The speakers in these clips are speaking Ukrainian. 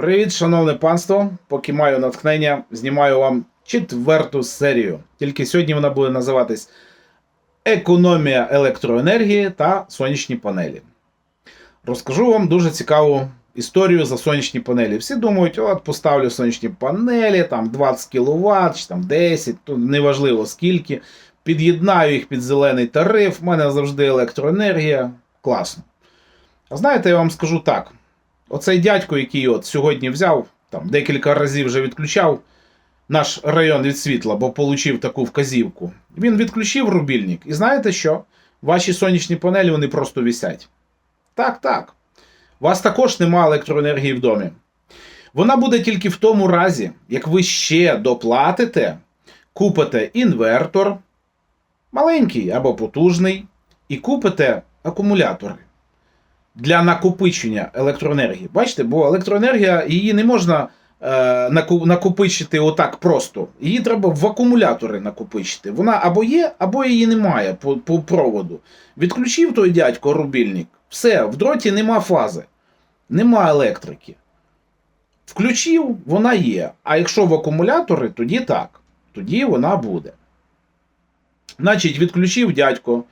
Привіт, шановне панство! Поки маю натхнення, знімаю вам четверту серію. Тільки сьогодні вона буде називатись Економія електроенергії та сонячні панелі. Розкажу вам дуже цікаву історію за сонячні панелі. Всі думають, от поставлю сонячні панелі, там 20 кВт, чи там 10, то неважливо скільки. Під'єднаю їх під зелений тариф, в мене завжди електроенергія. Класно. А знаєте, я вам скажу так. Оцей дядько, який от сьогодні взяв, там декілька разів вже відключав наш район від світла, бо отримав таку вказівку. Він відключив рубільник. І знаєте що? Ваші сонячні панелі вони просто висять. Так, так. У вас також немає електроенергії в домі. Вона буде тільки в тому разі, як ви ще доплатите, купите інвертор, маленький або потужний, і купите акумулятори для накопичення електроенергії. Бачите, бо електроенергія її не можна е, накопичити отак просто. Її треба в акумулятори накопичити. Вона або є, або її немає по, по проводу. Відключив той дядько рубільник. Все, в дроті нема фази, нема електрики. Включив, вона є. А якщо в акумулятори, тоді так. Тоді вона буде. Значить, відключив дядько.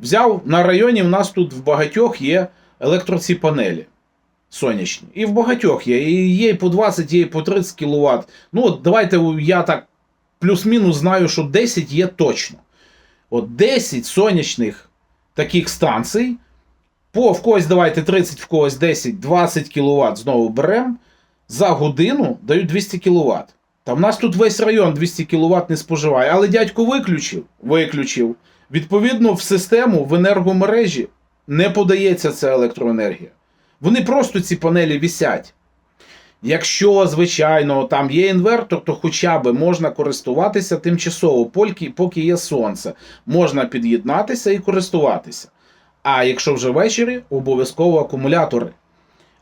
Взяв на районі, в нас тут в багатьох є електроці панелі сонячні. І в багатьох є. І є і по 20, є і по 30 кВт. Ну, от давайте я так плюс-мінус знаю, що 10 є точно. От 10 сонячних таких станцій. По в когось давайте 30, в когось 10, 20 кВт знову беремо. За годину дають 200 кВт. Та в нас тут весь район 200 кВт не споживає. Але дядько виключив. Виключив. Відповідно, в систему, в енергомережі не подається ця електроенергія. Вони просто ці панелі вісять. Якщо, звичайно, там є інвертор, то хоча б можна користуватися тимчасово, поки, поки є сонце. Можна під'єднатися і користуватися. А якщо вже ввечері, обов'язково акумулятори.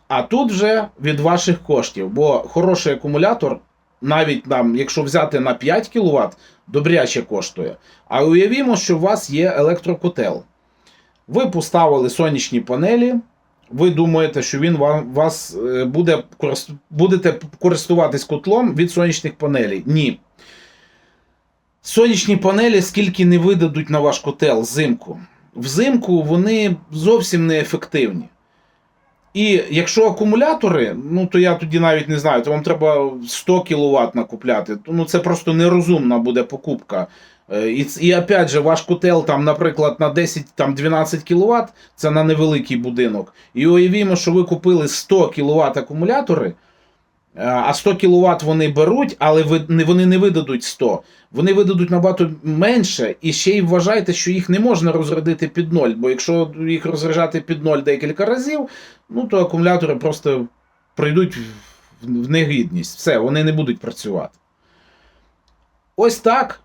А тут вже від ваших коштів, бо хороший акумулятор, навіть там, якщо взяти на 5 кВт, добряче коштує. А уявімо, що у вас є електрокотел. Ви поставили сонячні панелі. Ви думаєте, що він вам вас е, буде будете користуватись котлом від сонячних панелей? Ні. Сонячні панелі скільки не видадуть на ваш котел взимку. Взимку вони зовсім не ефективні. І якщо акумулятори, ну то я тоді навіть не знаю, то вам треба 100 кВт накупляти. Ну це просто нерозумна буде покупка. Е, І, і опять же, ваш котел, там, наприклад, на 10-12 кВт, це на невеликий будинок. І уявімо, що ви купили 100 кВт акумулятори, е, а 100 кВт вони беруть, але вони не видадуть 100. Вони видадуть набагато менше, і ще й вважайте, що їх не можна розрядити під ноль. Бо якщо їх розряджати під ноль декілька разів, ну то акумулятори просто прийдуть в- в негідність. Все, вони не будуть працювати. Ось так.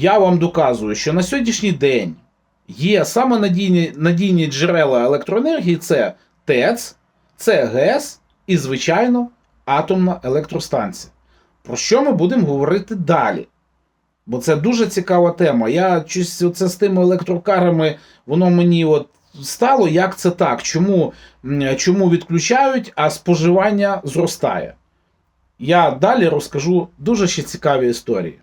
Я вам доказую, що на сьогоднішній день є саме надійні, надійні джерела електроенергії це ТЕЦ, це ГЕС і, звичайно, атомна електростанція. Про що ми будемо говорити далі? Бо це дуже цікава тема. Я щось оце з тими електрокарами, воно мені от стало, як це так? Чому, чому відключають, а споживання зростає? Я далі розкажу дуже ще цікаві історії.